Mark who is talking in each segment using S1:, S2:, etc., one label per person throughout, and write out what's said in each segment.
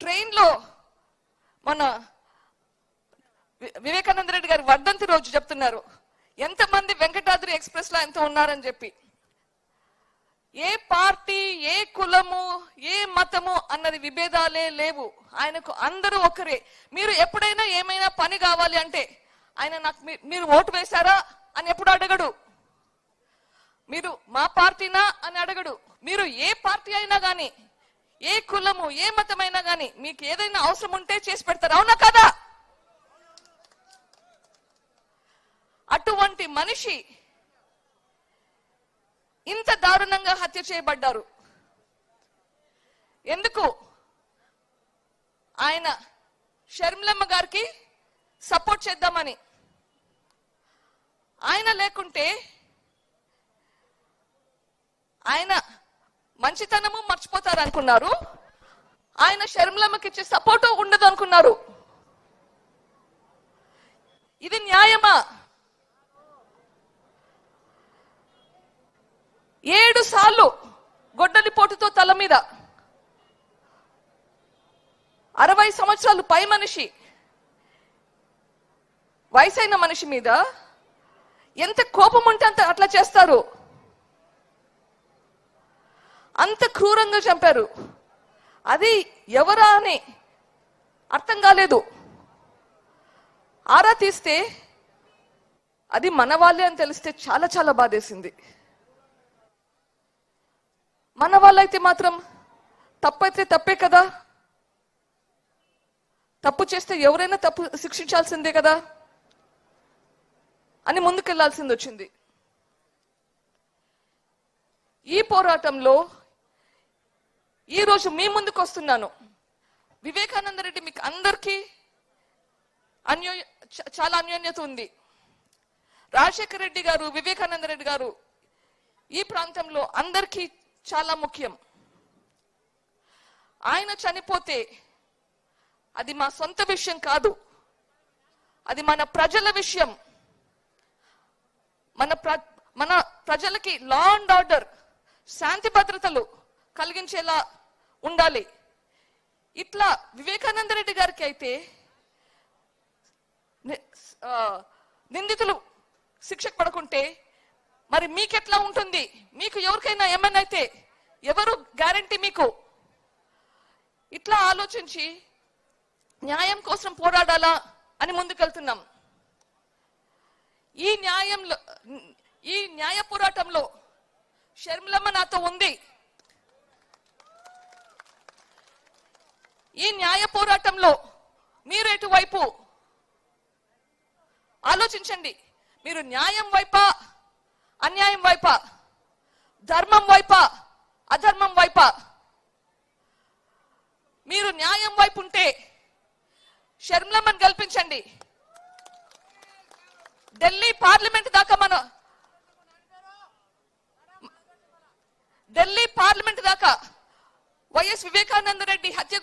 S1: ట్రైన్లో మన వి- వివేకానంద రెడ్డి గారి వర్ధంతి రోజు చెప్తున్నారు. ఎంతమంది వెంకటాద్రి ఎక్స్ప్రెస్లో ఎంత ఉన్నారని చెప్పి. ఏ పార్టీ ఏ కులము ఏ మతము అన్నది విభేదాలే లేవు. ఆయనకు అందరూ ఒకరే. మీరు ఎప్పుడైనా ఏమైనా పని కావాలి అంటే ఆయన నాకు మీ- మీరు ఓటు వేశారా అని ఎప్పుడు అడగడు. మీరు మా పార్టీనా అని అడగడు. మీరు ఏ పార్టీ అయినా కానీ ఏ కులము ఏ మతమైనా గాని మీకు ఏదైనా అవసరం ఉంటే చేసి పెడతారు. అవునా కదా? అటువంటి మనిషి ఇంత దారుణంగా హత్య చేయబడ్డారు. ఎందుకు? ఆయన షర్మిలమ్మ గారికి సపోర్ట్ చేద్దామని. ఆయన లేకుంటే ఆయన మంచితనము మర్చిపోతారు అనుకున్నారు ఆయన షర్మిలమ్మకి ఇచ్చే సపోర్టు ఉండదు అనుకున్నారు ఇది న్యాయమా? ఏడు సార్లు గొడ్డలి పోటుతో తల మీద. అరవై సంవత్సరాలు పై మనిషి వయసైన మనిషి మీద ఎంత కోపం ఉంటే అంత అట్లా చేస్తారు. ఎంత క్రూరంగా చంపారు? అది ఎవరా అని అర్థం కాలేదు. ఆరా తీస్తే అది మన వాళ్ళే అని తెలిస్తే చాలా చాలా బాధేసింది. మన వాళ్ళైతే మాత్రం తప్పైతే తప్పే కదా? తప్పు చేస్తే ఎవరైనా తప్పు శిక్షించాల్సిందే కదా? అని ముందుకెళ్ళాల్సింది వచ్చింది ఈ పోరాటంలో ఈ రోజు మీ ముందుకు వస్తున్నాను. వివేకానంద రెడ్డి మీకు అందరికీ అన్యో చాలా అన్యోన్యత ఉంది. రాజశేఖర రెడ్డి గారు వివేకానంద రెడ్డి గారు ఈ ప్రాంతంలో అందరికీ చాలా ముఖ్యం. ఆయన చనిపోతే అది మా సొంత విషయం కాదు. అది మన ప్రజల విషయం. మన ప్ర మన ప్రజలకి లా అండ్ ఆర్డర్ శాంతి భద్రతలు కలిగించేలా ఉండాలి. ఇట్లా వివేకానంద రెడ్డి గారికి అయితే నిందితులు శిక్షకు పడకుంటే మరి మీకెట్లా ఉంటుంది? మీకు ఎవరికైనా ఏమైనా అయితే ఎవరు గ్యారంటీ మీకు? ఇట్లా ఆలోచించి న్యాయం కోసం పోరాడాలా అని ముందుకెళ్తున్నాం. ఈ న్యాయంలో ఈ న్యాయ పోరాటంలో షర్మిలమ్మ నాతో ఉంది. ఈ న్యాయ పోరాటంలో మీరు ఎటువైపు? ఆలోచించండి. మీరు న్యాయం వైపా అన్యాయం వైపా ధర్మం వైపా అధర్మం వైపా? మీరు న్యాయం వైపు ఉంటే షర్మిలమ్మని గెలిపించండి. ఢిల్లీ పార్లమెంట్ దాకా మన ఢిల్లీ పార్లమెంట్ దాకా వైఎస్ వివేకానంద రెడ్డి హత్య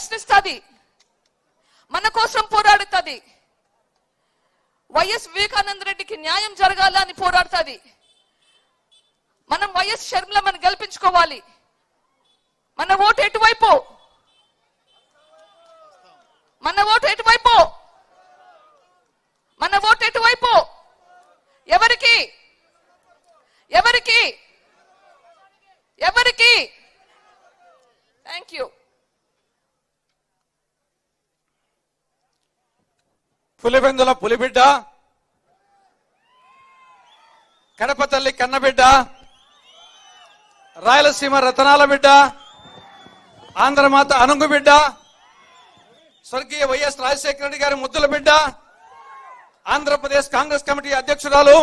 S1: ప్రశ్నిస్తుంది. మన కోసం పోరాడుతుంది. వైఎస్ వివేకానంద రెడ్డికి న్యాయం జరగాల అని పోరాడుతుంది. మనం వైఎస్ మనం గెలిపించుకోవాలి. మన ఓటు ఎటువైపు? మన ఓటు ఎటువైపు? మన ఓటు ఎటువైపు?
S2: పులివెందుల పులిబిడ్డ. కడప తల్లి కన్నబిడ్డ. రాయలసీమ రతనాల బిడ్డ. ఆంధ్రమాత అనుంగు బిడ్డ. స్వర్గీయ వైఎస్ రాజశేఖర రెడ్డి గారి ముద్దుల బిడ్డ. ఆంధ్రప్రదేశ్ కాంగ్రెస్ కమిటీ అధ్యక్షురాలు.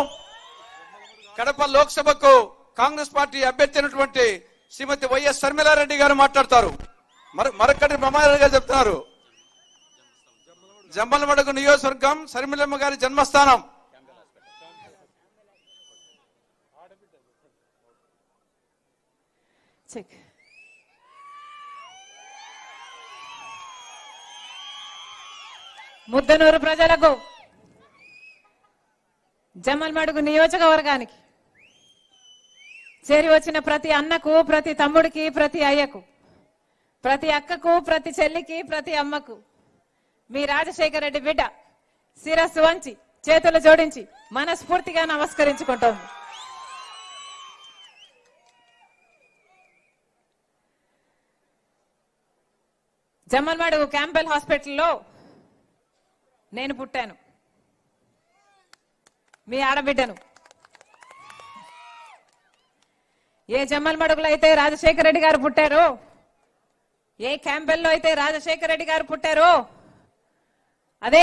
S2: కడప లోక్సభకు కాంగ్రెస్ పార్టీ అభ్యర్థి అయినటువంటి శ్రీమతి వైఎస్ శర్మిలారెడ్డి గారు మాట్లాడతారు. మరి మరొకటి బ్రహ్మారెడ్డి గారు చెప్తున్నారు. జమ్మలమడుగు నియోజకవర్గం శర్మిలమ్మ గారి జన్మస్థానం.
S3: ముద్దనూరు ప్రజలకు జమ్మలమడుగు నియోజకవర్గానికి చేరి వచ్చిన ప్రతి అన్నకు ప్రతి తమ్ముడికి ప్రతి అయ్యకు ప్రతి అక్కకు ప్రతి చెల్లికి ప్రతి అమ్మకు మీ రాజశేఖర రెడ్డి బిడ్డ శిరస్సు వంచి చేతులు జోడించి మనస్ఫూర్తిగా నమస్కరించుకుంటాం. జమ్మల్మాడు క్యాంపెల్ హాస్పిటల్లో నేను పుట్టాను. మీ ఆడబిడ్డను. ఏ జమ్మల్మడుగులో అయితే రాజశేఖర రెడ్డి గారు పుట్టారో ఏ క్యాంపెల్లో అయితే రాజశేఖర రెడ్డి గారు పుట్టారో అదే